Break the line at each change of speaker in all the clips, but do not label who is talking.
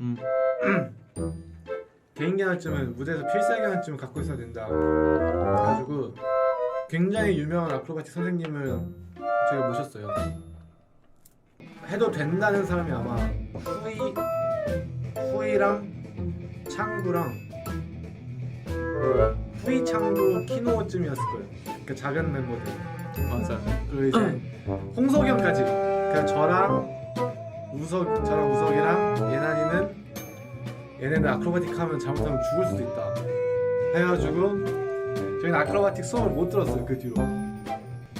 음.
개인기 하나쯤은 무대에서 필살기 하나쯤은 갖고 있어야 된다. 그래가지고 굉장히 유명한 아크로바틱 선생님을 저희가 모셨어요. 해도 된다는 사람이 아마 후이 후이랑 창구랑 후이 창구 키노쯤이었을 거예요. 그 작은 멤버들.
맞아.
그리고 이제 홍석이 형까지. 그냥 저랑 우석 저랑 우석이랑 얘네는 아크로바틱 하면 잘못하면 죽을 수도 있다. 해가지고 저희는 아크로바틱 수업을 못 들었어요 그 뒤로.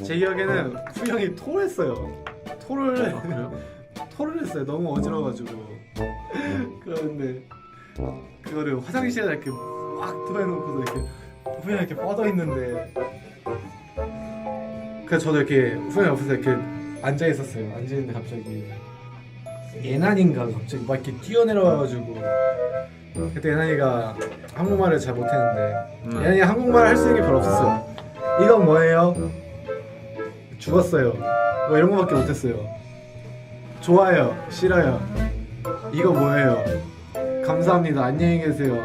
제 기억에는 후 형이 토했어요. 토를 토를 했어요. 너무 어지러워가지고. 그런데 그거를 화장실에 이렇게 막 토해놓고서 이렇게 후형 이렇게 뻗어 있는데. 그래서 저도 이렇게 후형 옆에서 이렇게 앉아 있었어요. 앉아 있는데 갑자기 예난인가 갑자기 막 이렇게 뛰어내려와가지고 그때 예난이가 한국말을 잘 못했는데
음.
예난이 한국말 할 수 있는 게 별로 없었어요. 이건 뭐예요? 죽었어요. 뭐 이런 거밖에 못했어요. 좋아요, 싫어요. 이거 뭐예요? 감사합니다. 안녕히 계세요.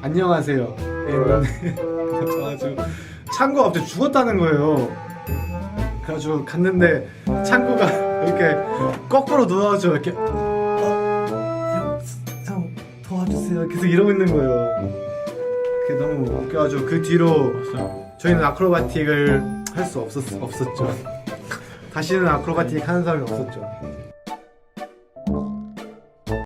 안녕하세요. 이랬는데 저가지고 창구가 갑자기 죽었다는 거예요. 그래가지고 갔는데 창구가 이렇게 거꾸로 누워가지고 이렇게 어, 형, 형 도와주세요. 계속 이러고 있는 거예요. 그게 너무 웃겨가지고 그 뒤로 저희는 아크로바틱을 할 수 없었, 없었죠. 다시는 아크로바틱 하는 사람이 없었죠.